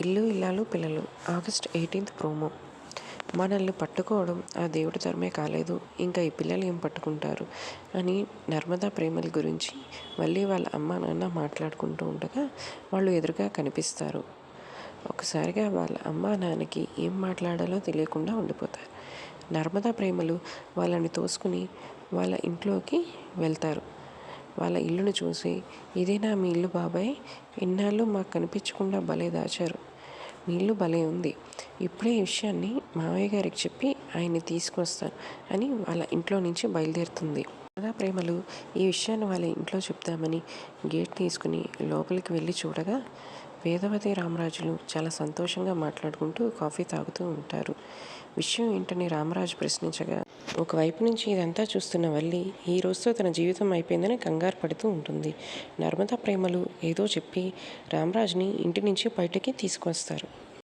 ఇల్లు ఇల్లాలు పిల్లలు. August eighteenth promo. మనల్ని పట్టుకోవడం ఆ దేవుడి ధర్మే కాలేదు. ఇంకా ఈ పిల్లలు ఏం పట్టుకుంటారు? అని నర్మదా ప్రేమల గురించి మళ్ళీ వాళ్ళ అమ్మ నాన్న మాట్లాడుకుంటూ ఉండగా వాళ్ళు ఎదురుగా కనిపిస్తారు. ఒకసారిగా వాళ్ళ అమ్మ నాన్నకి ఏం మాట్లాడాలో తెలియకుండా ఉండిపోతారు. నర్మదా ప్రేమలు వాళ్ళని తోసుకుని వాళ్ళ ఇంట్లోకి వెళ్తారు. వాళ్ళ ఇల్లును చూసి ఇదేనా మీ ఇల్లు బాబాయ్? ఇన్నాళ్ళు మాకు కనిపించకుండా భలే దాచారు. మీ భలే ఉంది. ఇప్పుడే ఈ విషయాన్ని మావయ్య గారికి చెప్పి ఆయన్ని తీసుకొస్తాను అని వాళ్ళ ఇంట్లో నుంచి బయలుదేరుతుంది. రాధా ప్రేమలు? ఈ విషయాన్ని వాళ్ళ ఇంట్లో చెప్తామని గేట్ తీసుకుని లోపలికి వెళ్ళి చూడగా వేదవతి రామరాజులు చాలా సంతోషంగా మాట్లాడుకుంటూ కాఫీ తాగుతూ ఉంటారు. విషయం ఏంటని రామరాజు ప్రశ్నించగా ఒకవైపు నుంచి ఇదంతా చూస్తున్న వల్లి ఈ రోజుతో తన జీవితం అయిపోయిందని కంగారు పడుతూ ఉంటుంది. నర్మదా ప్రేమలు ఏదో చెప్పి రామరాజుని ఇంటి నుంచి బయటకి తీసుకొస్తారు.